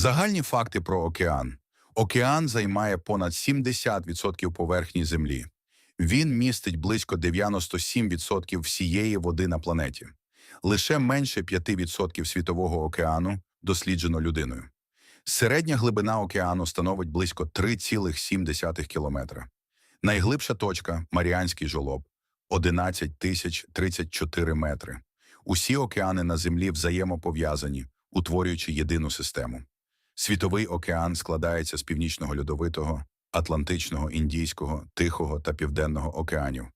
Загальні факти про океан. Океан займає понад 70% поверхні Землі. Він містить близько 97% всієї води на планеті. Лише менше 5% світового океану досліджено людиною. Середня глибина океану становить близько 3,7 кілометра. Найглибша точка Маріанський жолоб 11 тисяч 34 метри. Усі океани на Землі взаємопов'язані, утворюючи єдину систему. Світовий океан складається з північного льодовитого, Атлантичного, Індійського, Тихого та Південного океанів.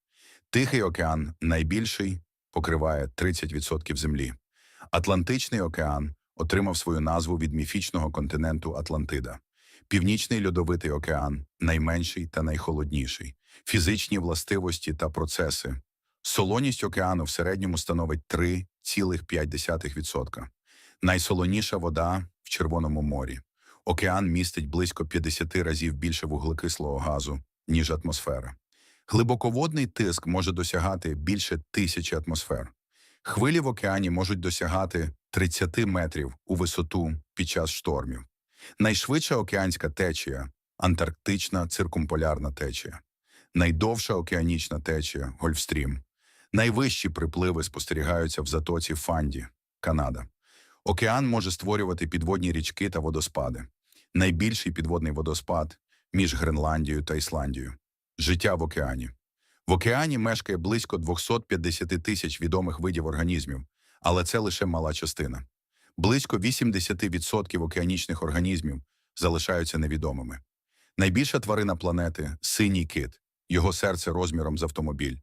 Тихий океан найбільший покриває 30% землі. Атлантичний океан отримав свою назву від міфічного континенту Атлантида. Північний льодовитий океан найменший та найхолодніший. Фізичні властивості та процеси. Солоність океану в середньому становить 3,5%. Найсолоніша вода Червоному морі. Океан містить близько 50 разів більше вуглекислого газу, ніж атмосфера. Глибоководний тиск може досягати більше тисячі атмосфер. Хвилі в океані можуть досягати 30 метрів у висоту під час штормів. Найшвидша океанська течія антарктична циркумполярна течія. Найдовша океанічна течія Гольфстрім. Найвищі припливи спостерігаються в затоці Фанді, Канада. Океан може створювати підводні річки та водоспади. Найбільший підводний водоспад між Гренландією та Ісландією. Життя в океані. В океані мешкає близько 250 тисяч відомих видів організмів, але це лише мала частина. Близько 80% океанічних організмів залишаються невідомими. Найбільша тварина планети синій кит, його серце розміром з автомобіль.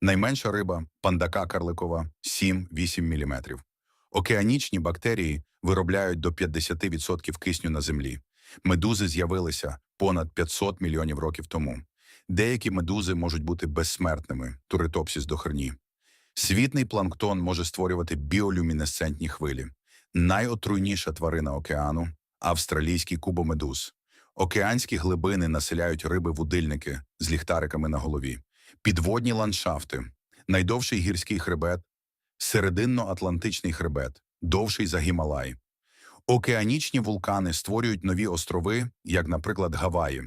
Найменша риба пандака карликова 7-8 мм. Океанічні бактерії виробляють до 50% кисню на землі. Медузи з'явилися понад 500 мільйонів років тому. Деякі медузи можуть бути безсмертними туритопсіс дохерні. Світний планктон може створювати біолюмінесцентні хвилі. Найотруйніша тварина океану австралійський кубомедуз. Океанські глибини населяють риби-вудильники з ліхтариками на голові. Підводні ландшафти, найдовший гірський хребет, серединно-атлантичний хребет, довший за Гімалай. Океанічні вулкани створюють нові острови, як, наприклад, Гаваї.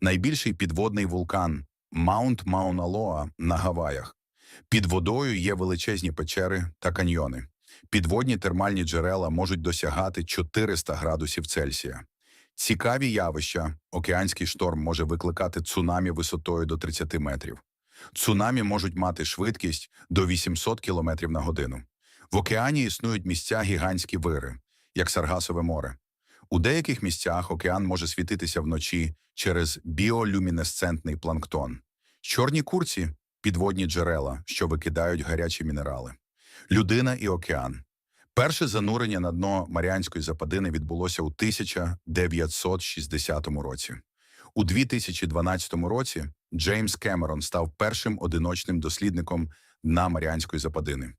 Найбільший підводний вулкан Маунт Мауналоа на Гаваях. Під водою є величезні печери та каньйони. Підводні термальні джерела можуть досягати 400 градусів Цельсія. Цікаві явища. Океанський шторм може викликати цунамі висотою до 30 метрів. Цунамі можуть мати швидкість до 800 км на годину. В океані існують місця гігантські вири, як Саргасове море. У деяких місцях океан може світитися вночі через біолюмінесцентний планктон. Чорні курці підводні джерела, що викидають гарячі мінерали. Людина і океан. Перше занурення на дно Маріанської западини відбулося у 1960 році. У 2012 році Джеймс Кемерон став першим одиночним дослідником дна Маріанської западини.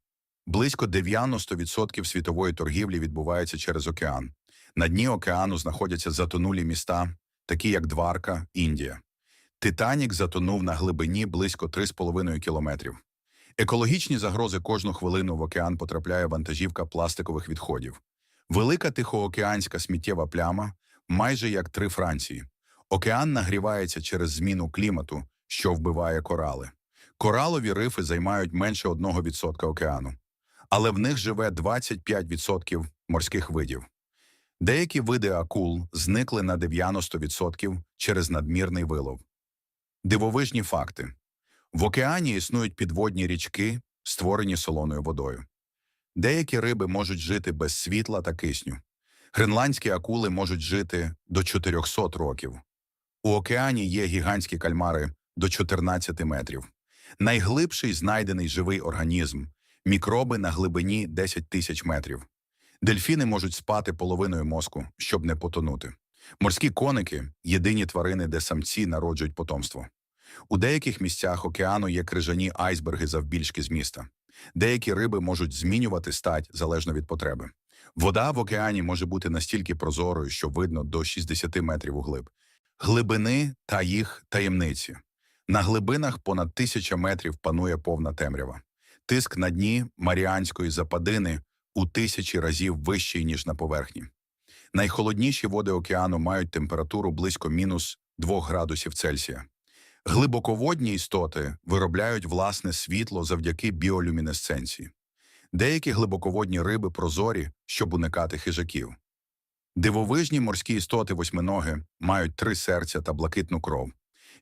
Близько 90% світової торгівлі відбувається через океан. На дні океану знаходяться затонулі міста, такі як Дварка, Індія. Титанік затонув на глибині близько 3,5 кілометрів. Екологічні загрози кожну хвилину в океан потрапляє вантажівка пластикових відходів. Велика тихоокеанська сміттєва пляма майже як три Франції. Океан нагрівається через зміну клімату, що вбиває корали. Коралові рифи займають менше 1% океану, але в них живе 25% морських видів. Деякі види акул зникли на 90% через надмірний вилов. Дивовижні факти. В океані існують підводні річки, створені солоною водою. Деякі риби можуть жити без світла та кисню. Гренландські акули можуть жити до 400 років. У океані є гігантські кальмари до 14 метрів. Найглибший знайдений живий організм мікроби на глибині 10 тисяч метрів. Дельфіни можуть спати половиною мозку, щоб не потонути. Морські коники єдині тварини, де самці народжують потомство. У деяких місцях океану є крижані айсберги завбільшки з міста. Деякі риби можуть змінювати стать залежно від потреби. Вода в океані може бути настільки прозорою, що видно до 60 метрів углиб. Глибини та їх таємниці. На глибинах понад тисяча метрів панує повна темрява. Тиск на дні Маріанської западини у тисячі разів вищий, ніж на поверхні. Найхолодніші води океану мають температуру близько мінус 2 градусів Цельсія. Глибоководні істоти виробляють власне світло завдяки біолюмінесценції. Деякі глибоководні риби прозорі, щоб уникати хижаків. Дивовижні морські істоти восьминоги мають три серця та блакитну кров.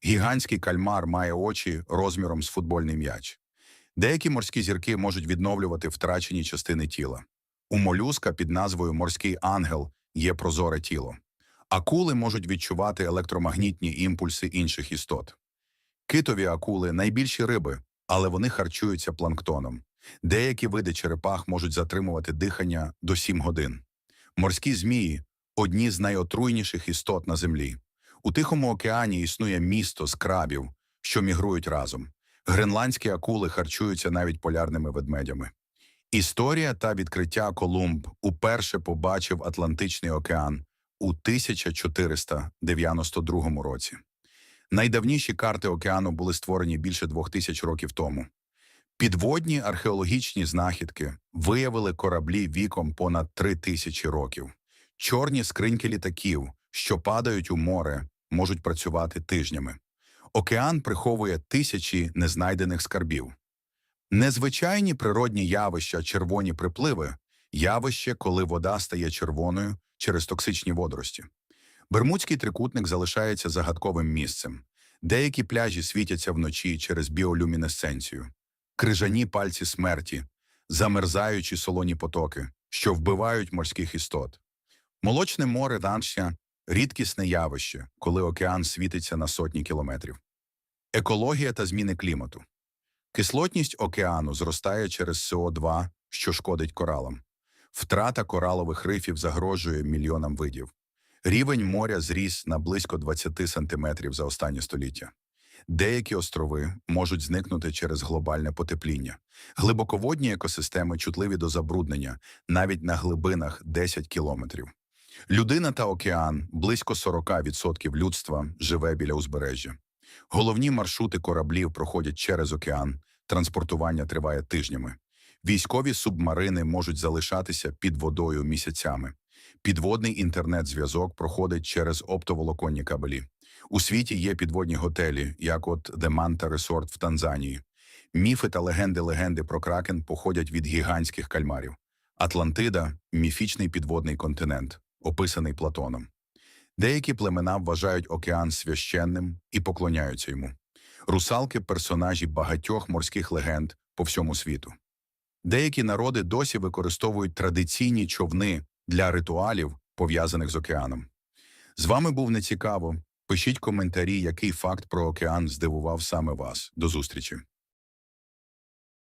Гігантський кальмар має очі розміром з футбольний м'яч. Деякі морські зірки можуть відновлювати втрачені частини тіла. У молюска під назвою Морський ангел є прозоре тіло. Акули можуть відчувати електромагнітні імпульси інших істот. Китові акули найбільші риби, але вони харчуються планктоном. Деякі види черепах можуть затримувати дихання до 7 годин. Морські змії одні з найотруйніших істот на землі. У Тихому океані існує місто з крабів, що мігрують разом. Гренландські акули харчуються навіть полярними ведмедями. Історія та відкриття Колумб уперше побачив Атлантичний океан у 1492 році. Найдавніші карти океану були створені більше двох тисяч років тому. Підводні археологічні знахідки виявили кораблі віком понад три тисячі років. Чорні скриньки літаків, що падають у море, можуть працювати тижнями. Океан приховує тисячі незнайдених скарбів. Незвичайні природні явища, червоні припливи явище, коли вода стає червоною через токсичні водорості. Бермудський трикутник залишається загадковим місцем. Деякі пляжі світяться вночі через біолюмінесценцію, крижані пальці смерті, замерзаючі солоні потоки, що вбивають морських істот. Молочне море Данща – рідкісне явище, коли океан світиться на сотні кілометрів. Екологія та зміни клімату. Кислотність океану зростає через СО2, що шкодить коралам. Втрата коралових рифів загрожує мільйонам видів. Рівень моря зріс на близько 20 сантиметрів за останнє століття. Деякі острови можуть зникнути через глобальне потепління. Глибоководні екосистеми чутливі до забруднення навіть на глибинах 10 кілометрів. Людина та океан близько 40% людства живе біля узбережжя. Головні маршрути кораблів проходять через океан, транспортування триває тижнями. Військові субмарини можуть залишатися під водою місяцями. Підводний інтернет-зв'язок проходить через оптоволоконні кабелі. У світі є підводні готелі, як от The Manta Resort в Танзанії. Міфи та легенди-легенди про кракен походять від гігантських кальмарів. Атлантида міфічний підводний континент, описаний Платоном. Деякі племена вважають океан священним і поклоняються йому. Русалки персонажі багатьох морських легенд по всьому світу. Деякі народи досі використовують традиційні човни для ритуалів, пов'язаних з океаном. З вами був нецікаво. Пишіть коментарі, який факт про океан здивував саме вас. До зустрічі!